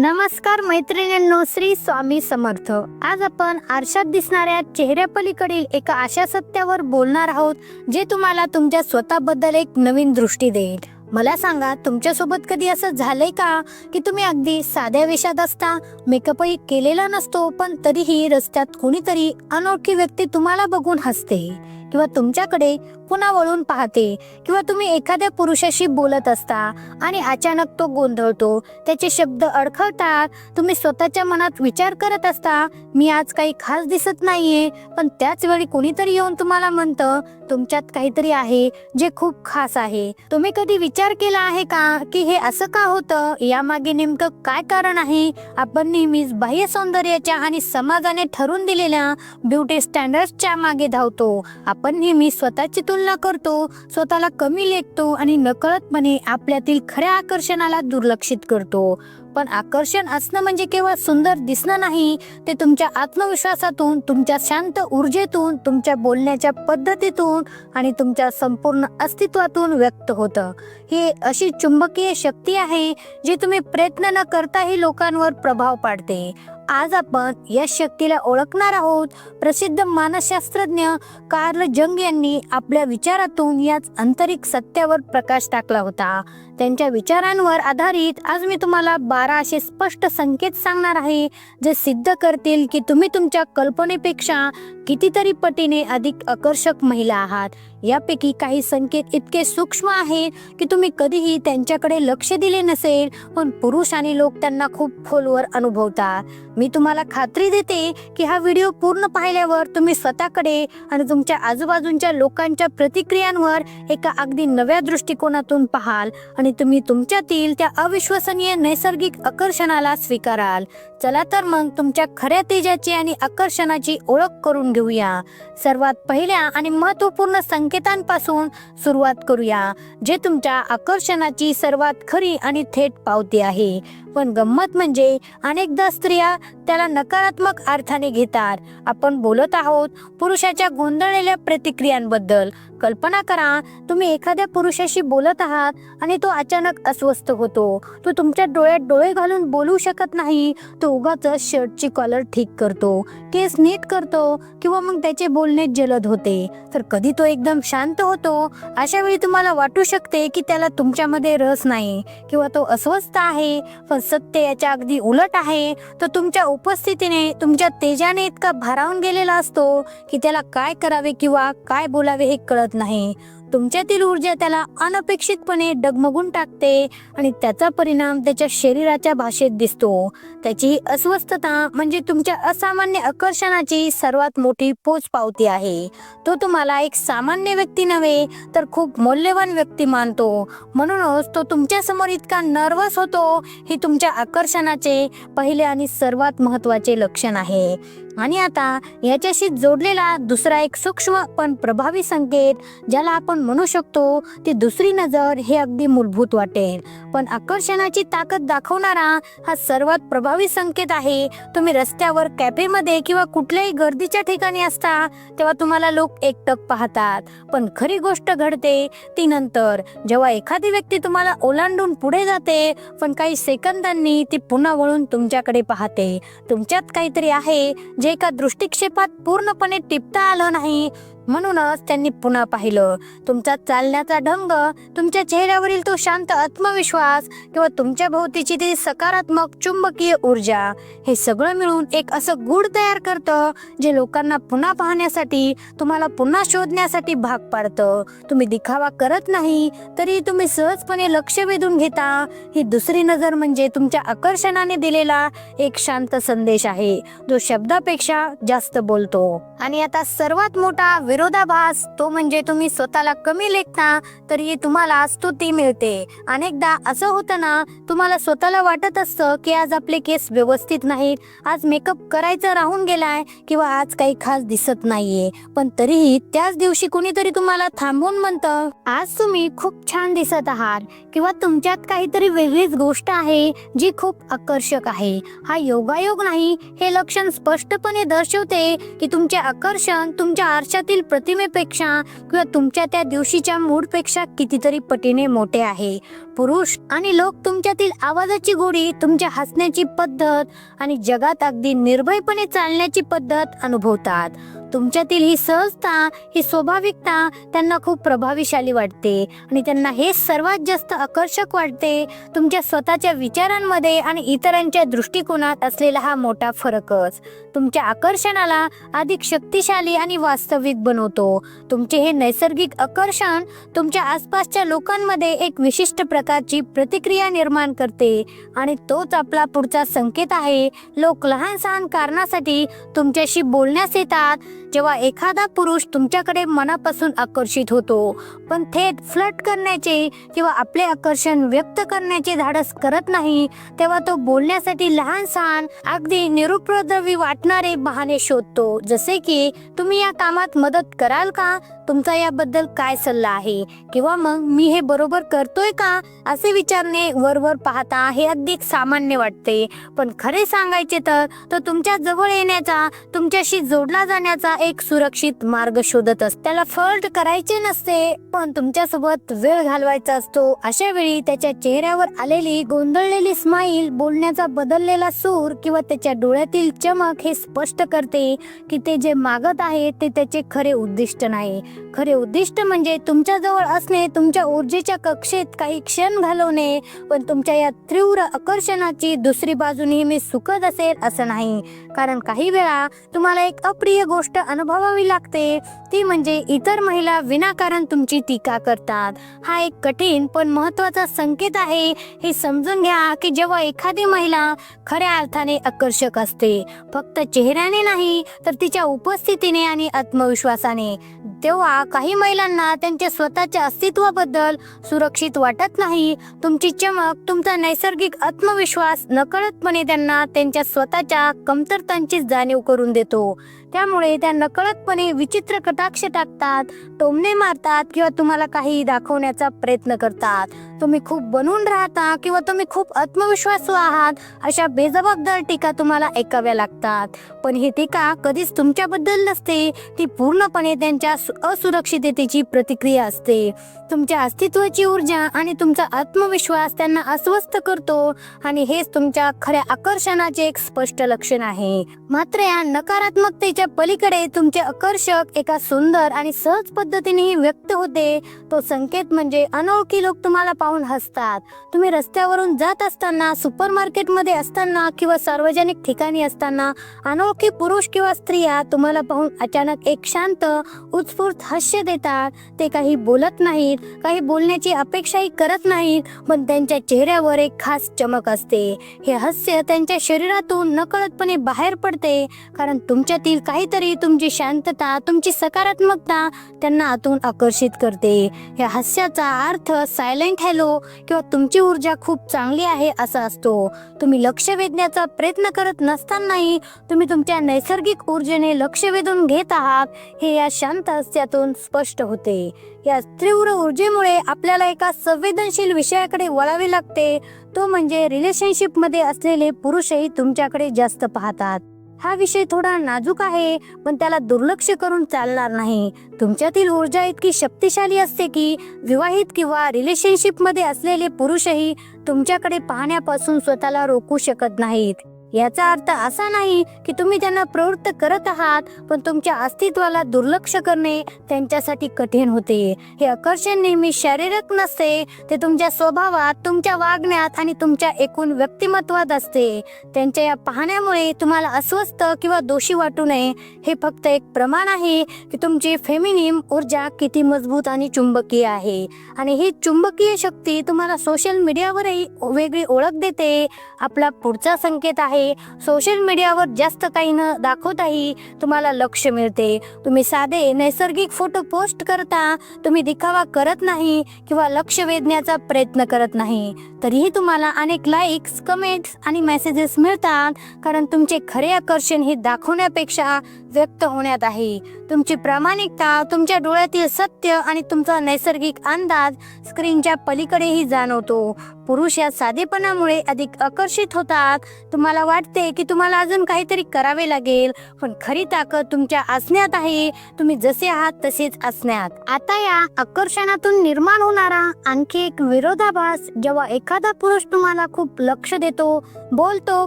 नमस्कार मैत्रिणींनो श्री स्वामी समर्थ. आज आपण आरशात दिसणाऱ्या चेहऱ्यापलीकडील एका अशा सत्यावर बोलणार आहोत जे तुम्हाला तुमच्या स्वतःबद्दल एक नवीन दृष्टी देईल. मला सांगा तुमच्यासोबत कधी असं झालंय का की तुम्ही अगदी साध्या वेशात असता मेकअपही केलेला नसतो पण तरीही रस्त्यात कोणीतरी अनोळखी व्यक्ती तुम्हाला बघून हसते? किंवा तुमच्याकडे पुन्हा वळून पाहते किंवा तुम्ही एखाद्या पुरुषाशी बोलत असता आणि अचानक तो गोंधळतो त्याचे शब्द अडखळतात तुम्ही स्वतःच्या मनात विचार करत असता मी आज काही खास दिसत नाहीये पण त्याच वेळी कोणीतरी येऊन तुम्हाला म्हणतं तुमच्यात काहीतरी आहे जे खूप खास आहे. तुम्ही कधी विचार केला आहे का की हे असं का होतं? यामागे नेमकं काय कारण आहे? आपण नेहमीच बाह्य सौंदर्याच्या आणि समाजाने ठरवून दिलेल्या ब्युटी स्टँडर्डच्या मागे धावतो. आपण नेहमी स्वतःची तुलना करतो स्वतःला कमी लेखतो आणि नकळतपणे आपल्यातील खऱ्या आकर्षणाला दुर्लक्षित करतो. पण आकर्षण असणं म्हणजे केवळ सुंदर दिसणं नाही ते तुमच्या आत्मविश्वासातून तुमच्या शांत ऊर्जेतून तुमच्या बोलण्याच्या पद्धतीतून आणि तुमच्या संपूर्ण अस्तित्वातून व्यक्त होतं. ही अशी चुंबकीय शक्ती आहे जी तुम्ही प्रयत्न न करताही लोकांवर प्रभाव पाडते. आज आपण या शक्तीला ओळखणार आहोत. प्रसिद्ध मानसशास्त्रज्ञ कार्ल जंग यांनी आपल्या विचारातून याच आंतरिक सत्यावर प्रकाश टाकला होता. त्यांच्या विचारांवर आधारित आज मी तुम्हाला बारा असे स्पष्ट संकेत सांगणार आहे जे सिद्ध करतील की तुम्ही तुमच्या कल्पनेपेक्षा कितीतरी पटीने अधिक आकर्षक महिला आहात. यापैकी काही संकेत इतके सूक्ष्म आहेत की तुम्ही कधीही त्यांच्याकडे लक्ष दिले नसेल पण पुरुष आणि लोक त्यांना खूप खोलवर अनुभवतात मी तुम्हाला खात्री देते की हा व्हिडिओ पूर्ण पाहिल्यावर तुम्ही स्वतःकडे आणि तुमच्या आजूबाजूच्या लोकांच्या प्रतिक्रियांवर एका अगदी नव्या दृष्टिकोनातून पाहाल आणि तुम्ही तुमच्यातील त्या अविश्वसनीय नैसर्गिक आकर्षणाला स्वीकाराल. चला तर मग तुमच्या खऱ्या तेजाची आणि आकर्षणाची ओळख करून घेऊया. सर्वात पहिल्या आणि महत्त्वपूर्ण संकेतांपासून सुरुवात करूया जे तुमच्या आकर्षणाची सर्वात खरी आणि थेट पावती आहे. पण गंमत म्हणजे अनेकदा स्त्रिया त्याला नकारात्मक अर्थाने घेतात. आपण बोलत आहोत पुरुषाच्या गोंधळलेल्या प्रतिक्रियांबद्दल कल्पना करा तुम्ही एखाद्या पुरुषाशी बोलत आहात आणि तो अचानक अस्वस्थ होतो. तो तुमच्या डोळ्यात डोळे घालून बोलू शकत नाही. तो उगाच शर्टची कॉलर ठीक करतो केस नीट करतो किंवा मग त्याचे बोलणे जलद होते. तर कधी तो एकदम शांत होतो अशा वेळी तुम्हाला वाटू शकते की त्याला तुमच्यामध्ये रस नाही किंवा तो अस्वस्थ आहे. पण सत्य याच्या अगदी उलट आहे. तो तुमच्या उपस्थितीने तुमच्या तेजाने इतका भारावून गेलेला असतो की त्याला काय करावे किंवा काय बोलावे हे कळत नाही. तुमच्यातील ऊर्जा त्याला अनपेक्षितपणे डगमगून टाकते आणि त्याचा परिणाम त्याच्या शरीराच्या भाषेत दिसतो. त्याची अस्वस्थता म्हणजे तुमच्या असामान्य आकर्षणाची सर्वात मोठी पोच पावती आहे. तो तुम्हाला एक सामान्य व्यक्ती नव्हे तर खूप मौल्यवान व्यक्ती मानतो. म्हणूनच तो तुमच्यासमोर इतका नर्वस होतो हे तुमच्या आकर्षणाचे पहिले आणि सर्वात महत्त्वाचे लक्षण आहे. आणि आता याच्याशी जोडलेला दुसरा एक सूक्ष्म पण प्रभावी संकेत ज्याला आपण म्हणू शकतो ती दुसरी नजर हे अगदी मूलभूत वाटेल. पण आकर्षणाची ताकद दाखवणारा हा सर्वात प्रभावी संकेत आहे. तुम्ही रस्त्यावर कॅफेमध्ये किंवा कुठल्याही गर्दीच्या ठिकाणी असता तेव्हा तुम्हाला लोक एकटक पाहतात. पण खरी गोष्ट घडते ती नंतर. जेव्हा एखादी व्यक्ती तुम्हाला ओलांडून पुढे जाते पण काही सेकंदांनी ती पुन्हा वळून तुमच्याकडे पाहते. तुमच्यात काहीतरी आहे जे एका दृष्टिक्षेपात पूर्णपणे टिपता आलं नाही म्हणूनच त्यांनी पुन्हा पाहिलं तुमचा चालण्याचा ढंग तुमच्या चेहऱ्यावरील तो शांत आत्मविश्वास किंवा तुमच्या भोवतीची ती सकारात्मक चुंबकीय ऊर्जा हे सगळं मिळून एक असं गुढ तयार करतं जे लोकांना पुन्हा पाहण्यासाठी तुम्हाला पुन्हा शोधण्यासाठी भाग पाडतं. तुम्ही दिखावा करत नाही तरी तुम्ही सहजपणे लक्ष वेधून घेता. ही दुसरी नजर म्हणजे तुमच्या आकर्षणाने दिलेला एक शांत संदेश आहे जो शब्दापेक्षा जास्त बोलतो. आणि आता सर्वात मोठा विरोधाभास तो म्हणजे तुम्ही स्वतःला कमी लेखता तरी तुम्हाला स्तुती मिळते. अनेकदा असं होतं ना तुम्हाला स्वतःला वाटत असतं की आज आपले केस व्यवस्थित नाहीत आज मेकअप करायचं राहून गेलाय किंवा आज काही खास दिसत नाहीये. पण तरीही त्याच दिवशी कुणीतरी तुम्हाला थांबवून म्हणतं आज तुम्ही खूप छान दिसत आहात किंवा तुमच्यात काहीतरी वेगळीच गोष्ट आहे जी खूप आकर्षक आहे. हा योगायोग नाही हे लक्षण स्पष्टपणे दर्शवते की तुमचे आकर्षण तुमच्या आरशातील प्रतिमेपेक्षा किंवा तुमच्या त्या दिवशीच्या मूडपेक्षा कितीतरी पटीने मोठे आहे. पुरुष आणि लोक तुमच्यातील आवाजाची गोडी तुमच्या हसण्याची पद्धत आणि जगात अगदी निर्भयपणे चालण्याची पद्धत अनुभवतात. तुमच्यातील ही सहजता ही स्वाभाविकता त्यांना खूप प्रभावीशाली वाटते आणि त्यांना हे सर्वात जास्त आकर्षक वाटते. तुमच्या स्वतःच्या विचारांमध्ये आणि इतरांच्या दृष्टिकोनात असलेला हा मोठा फरकच. तुमच्या आकर्षणाला अधिक शक्तिशाली आणि वास्तविक बनवतो. तुमचे हे नैसर्गिक आकर्षण तुमच्या आसपासच्या लोकांमध्ये एक विशिष्ट प्रकारची प्रतिक्रिया निर्माण करते आणि तोच आपला पुढचा संकेत आहे. लोक लहान सहान कारणासाठी तुमच्याशी बोलण्यास येतात. जेव्हा एखादा पुरुष तुमच्याकडे मनापासून आकर्षित होतो पण थेट फ्लट करण्याचे किंवा आपले आकर्षण व्यक्त करण्याचे धाडस करत नाही तेव्हा तो बोलण्यासाठी लहान सहान अगदी निरुपद्रवी वाटणारे बहाणे शोधतो. जसे की तुम्ही या कामात मदत कराल का? तुमचा याबद्दल काय सल्ला आहे? किंवा मग मी हे बरोबर करतोय का? असे विचारणे वरवर पाहता हे अधिक सामान्य वाटते. पण खरे सांगायचे तर तो तुमच्या जवळ येण्याचा तुमच्याशी जोडला जाण्याचा एक सुरक्षित मार्ग शोधत असतो त्याला फर्ट करायचे नसते. पण तुमच्यासोबत वेळ घालवायचा असतो. अशा वेळी त्याच्या चेहऱ्यावर आलेली गोंधळलेली स्माईल बोलण्याचा बदललेला सूर किंवा त्याच्या डोळ्यातील चमक हे स्पष्ट करते की ते जे मागत आहे ते त्याचे खरे उद्दिष्ट नाही. खरे उद्दिष्ट म्हणजे तुमच्या जवळ असणे तुमच्या ऊर्जेच्या कक्षेत काही क्षण घालवणे पण तुमच्या या तीव्र आकर्षणाची दुसरी बाजू नेहमी सुखद असेल असं नाही. कारण काही वेळा तुम्हाला एक अप्रिय गोष्ट अनुभवावी लागते. ती म्हणजे इतर महिला विनाकारण तुमची टीका करतात. हा एक कठीण पण महत्त्वाचा संकेत आहे. हे समजून घ्या की जेव्हा एखादी महिला खऱ्या अर्थाने आकर्षक असते फक्त चेहऱ्याने नाही तर तिच्या उपस्थितीने आणि आत्मविश्वासाने. तेव्हा काही महिलांना त्यांच्या स्वतःच्या अस्तित्वाबद्दल सुरक्षित वाटत नाही. तुमची चमक तुमचा नैसर्गिक आत्मविश्वास नकळतपणे त्यांना त्यांच्या स्वतःच्या कमतरतांची जाणीव करून देतो. त्यामुळे त्या नकळतपणे विचित्र कटाक्ष टाकतात टोमणे मारतात किंवा तुम्हाला काही दाखवण्याचा प्रयत्न करतात. तुम्ही खूप बनून राहता किंवा तुम्ही खूप आत्मविश्वासू आहात अशा बेजबाबदार टीका तुम्हाला ऐकाव्या लागतात. पण ही टीका कधीच तुमच्याबद्दल नसते ती पूर्णपणे त्यांच्या असुरक्षिततेची प्रतिक्रिया असते. तुमच्या अस्तित्वाची ऊर्जा आणि तुमचा आत्मविश्वास त्यांना अस्वस्थ करतो आणि हेच तुमच्या खऱ्या आकर्षणाचे एक स्पष्ट लक्षण आहे. मात्र या नकारात्मकतेच्या पलीकडे तुमचे आकर्षक एका सुंदर आणि सहज पद्धतीनेही व्यक्त होते. तो संकेत म्हणजे अनोळखी लोक तुम्हाला पाहून हसतात. तुम्ही रस्त्यावरून जात असताना सुपर मार्केटमध्ये असताना किंवा सार्वजनिक ठिकाणी असताना अनोळखी पुरुष किंवा स्त्रिया तुम्हाला पाहून अचानक एक शांत उत्स्फूर्त हास्य देतात. ते काही बोलत नाहीत काही बोलण्याची अपेक्षाही करत नाहीत पण त्यांच्या चेहऱ्यावर एक खास चमक असते. हे हास्य त्यांच्या शरीरातून नकळतपणे बाहेर पडते कारण तुमच्यातील काहीतरी तुमची शांतता तुमची सकारात्मकता त्यांना आतून आकर्षित करते. या हास्याचा अर्थ सायलेंट हॅलो किंवा तुमची ऊर्जा खूप चांगली आहे असा असतो. तुम्ही लक्ष वेधण्याचा प्रयत्न करत नसतानाही तुम्ही तुमच्या नैसर्गिक ऊर्जेने लक्ष वेधून घेत आहात हे या शांत हास्यातून स्पष्ट होते. या तीव्र ऊर्जेमुळे आपल्याला एका संवेदनशील विषयाकडे वळावे लागते. तो म्हणजे रिलेशनशिपमध्ये असलेले पुरुषही तुमच्याकडे जास्त पाहतात. हा विषय थोडा नाजूक आहे पण त्याला दुर्लक्ष करून चालणार नाही. तुमच्यातील ऊर्जा इतकी शक्तिशाली असते की विवाहित किंवा रिलेशनशिपमध्ये असलेले पुरुषही तुमच्याकडे पाहण्यापासून स्वतःला रोखू शकत नाहीत. याचा अर्थ असा नाही की तुम्ही त्यांना प्रवृत्त करत आहात पण तुमच्या अस्तित्वाला दुर्लक्ष करणे त्यांच्यासाठी कठीण होते. हे आकर्षण नेहमी शारीरिक नसते ते तुमच्या स्वभावात तुमच्या वागण्यात आणि तुमच्या एकूण व्यक्तिमत्वात असते. त्यांच्या या पाहण्यामुळे तुम्हाला अस्वस्थ किंवा दोषी वाटू नये. हे फक्त एक प्रमाण आहे की तुमची फेमिनिम ऊर्जा किती मजबूत आणि चुंबकीय आहे. आणि ही चुंबकीय शक्ती तुम्हाला सोशल मीडियावरही वेगळी ओळख देते. आपला पुढचा संकेत आहे सोशल मीडियावर जास्त काही न दाखवताही तुम्हाला लक्ष मिळते. तुम्ही साधे नैसर्गिक फोटो पोस्ट करता तुम्ही दिखावा करत नाही किंवा लक्ष वेधण्याचा प्रयत्न करत नाही. तरीही तुम्हाला अनेक लाईक्स कमेंट्स आणि मेसेजेस मिळतात. कारण तुमचे खरे आकर्षण हे दाखवण्यापेक्षा व्यक्त होण्यात आहे. तुमची प्रामाणिकता तुमच्या डोळ्यातील सत्य आणि तुमचा नैसर्गिक अंदाज स्क्रीनच्या पलीकडेही जाणवतो. पुरुष या साधेपणामुळे अधिक आकर्षित होतात. तुम्हाला वाटते की तुम्हाला अजून काहीतरी करावे लागेल पण खरी ताकद तुमच्या असण्यात आहे. तुम्ही जसे आहात तसेच असण्यात. आता या आकर्षणातून निर्माण होणारा आणखी एक विरोधाभास जेव्हा एखादा पुरुष तुम्हाला खूप लक्ष देतो बोलतो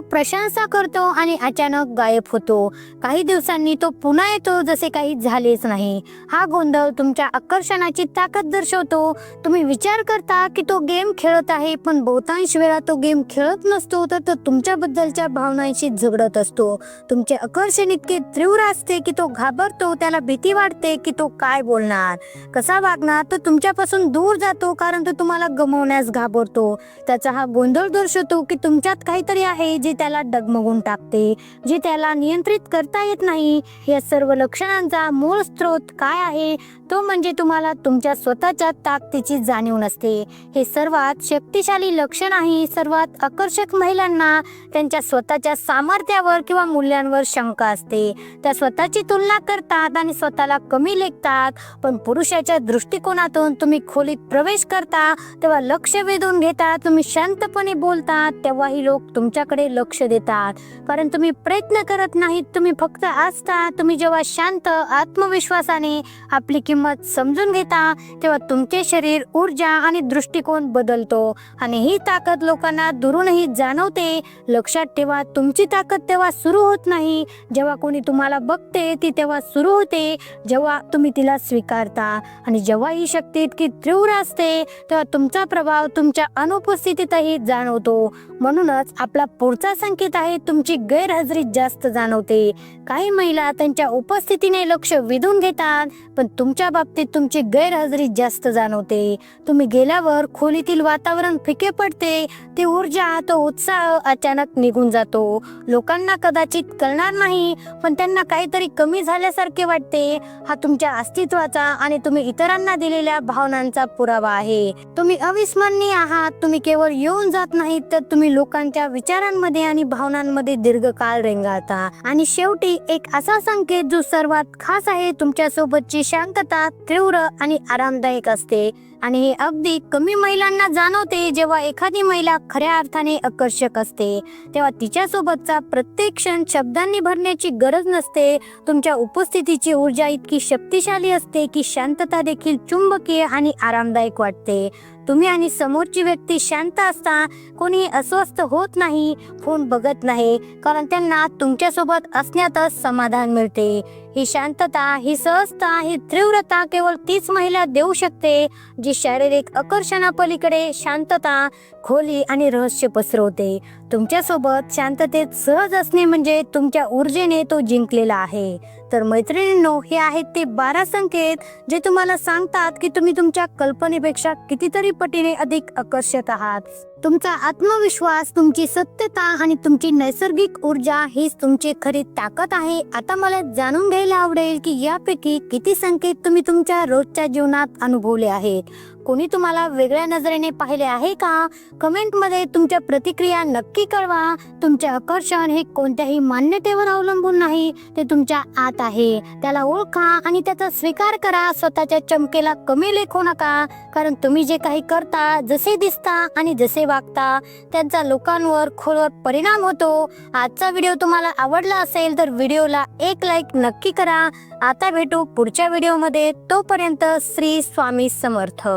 प्रशंसा करतो आणि अचानक गायब होतो. काही दिवसांनी तो पुन्हा येतो जसे काही झालेच नाही. हा गोंधळ तुमच्या आकर्षणाची ताकद दर्शवतो. तुम्ही विचार करता की तो गेम खेळत आहे पण बहुतांश वेळा तो गेम खेळत नसतो तर तो तुमच्याबद्दलच्या भावनांशी झगडत असतो. तुमचे आकर्षण इतके तीव्र असते की तो घाबरतो त्याला भीती वाटते की तो काय बोलणार. कसा वागणार तो तुमच्यापासून दूर जातो कारण तो तुम्हाला गमवण्यास घाबरतो. त्याचा हा गोंधळ दर्शवतो की तुमच्यात काहीतरी आहे जे त्याला डगमगून टाकते जे त्याला नियंत्रित करता येत नाही. या सर्व लक्षणांचा मूळ स्रोत काय आहे? तो म्हणजे तुम्हाला तुमच्या स्वतःच्या ताकदीची जाणीव नसते. हे सर्वात शक्तिशाली लक्षण आहे. सर्वात आकर्षक महिलांना त्यांच्या स्वतःच्या सामर्थ्यावर किंवा मूल्यांवर शंका असते. त्या स्वतःची तुलना करतात आणि स्वतःला कमी लेखतात. पण पुरुषाच्या दृष्टिकोनातून तुम्ही खोलीत प्रवेश करता तेव्हा लक्ष वेधून घेता तुम्ही शांतपणे बोलतात तेव्हाही लोक तुमच्याकडे लक्ष देतात. कारण तुम्ही प्रयत्न करत नाहीत तुम्ही फक्त असता तुम्ही जेव्हा शांत आत्मविश्वासाने आपली किंमत समजून घेता तेव्हा तुमचे शरीर ऊर्जा आणि दृष्टिकोन बदलतो आणि ही ताकद लोकांना दुरूनही जाणवते. लक्षात ठेवा तुमची ताकद तेव्हा सुरू होत नाही. जेव्हा कोणी तुम्हाला बघते ती तेव्हा सुरू होते. जेव्हा तुम्ही तिला स्वीकारता आणि जेव्हा ही शक्ती इतकी तीव्र असते तेव्हा तुमचा प्रभाव तुमच्या अनुपस्थितीतही जाणवतो. म्हणूनच आपला पुढचा संकेत आहे तुमची गैरहजेरी जास्त जाणवते. काही महिला त्यांच्या उपस्थितीने लक्ष वेधून घेतात. पण तुमच्या बाबतीत तुमची गैरहजेरी जास्त जाणवते. तुम्ही गेल्यावर खोलीतील वातावरण फिके पडते. ती ऊर्जा तो उत्साह अचानक निघून जातो. लोकांना कदाचित कळणार नाही पण त्यांना काहीतरी कमी झाल्यासारखे वाटते. हा तुमच्या अस्तित्वाचा आणि तुम्ही इतरांना दिलेल्या भावनांचा पुरावा आहे. तुम्ही अविस्मरणीय आहात. तुम्ही केवळ येऊन जात नाही तर तुम्ही लोकांच्या विचारांमध्ये आणि भावनांमध्ये दीर्घकाळ रेंगाळता. आणि शेवटी एक असा संकेत जो सर्वात खास आहे तुमच्या सोबतची शांतता तीव्र आणि आरामदायक असते. आणि हे अगदी कमी महिलांना जाणवते जेव्हा एखादी महिला खऱ्या अर्थाने आकर्षक असते तेव्हा तिच्यासोबतचा प्रत्येक क्षण शब्दांनी भरण्याची गरज नसते. तुमच्या उपस्थितीची ऊर्जा इतकी शक्तिशाली असते की शांतता देखील चुंबकीय आणि आरामदायक वाटते. तुम्ही आणि समोरची व्यक्ती शांत असता कोणी अस्वस्थ होत नाही फोन बघत नाही कारण त्यांना तुमच्यासोबत असण्यातच समाधान मिळते. ही शांतता ही सहजता ही तीव्रता केवळ तीच महिला देऊ शकते जी शारीरिक आकर्षणापलीकडे शांतता खोली आणि रहस्य पसरवते. तुमच्यासोबत शांततेत सहज असणे म्हणजे तुमच्या ऊर्जेने तो जिंकलेला आहे. तर मैत्रिणींनो हे आहेत ते बारा संकेत जे तुम्हाला सांगतात की तुम्ही तुमच्या कल्पनेपेक्षा कितीतरी पटीने अधिक आकर्षक आहात. तुमचा आत्मविश्वास तुमची सत्यता आणि तुमची नैसर्गिक ऊर्जा हीच तुमची खरी ताकद आहे. आता मला जाणून घ्यायला आवडेल की यापैकी किती संकेत तुम्ही तुमच्या रोजच्या जीवनात अनुभवले आहेत. कोणी तुम्हाला वेगळ्या नजरेने पाहिले आहे का? कमेंटमध्ये तुमच्या प्रतिक्रिया नक्की कळवा. तुमचे आकर्षण हे कोणत्याही मान्यतेवर अवलंबून नाही. ते तुमच्या आत आहे. त्याला ओळखा आणि त्याचा स्वीकार करा. स्वतःच्या चमकेला कमी लेखू नका. कारण तुम्ही जे काही करता जसे दिसता आणि जसे वागता त्यांचा लोकांवर खोलवर परिणाम होतो. आजचा व्हिडिओ तुम्हाला आवडला असेल तर व्हिडिओला एक लाईक नक्की करा. आता भेटू पुढच्या व्हिडिओमध्ये. तोपर्यंत श्री स्वामी समर्थ.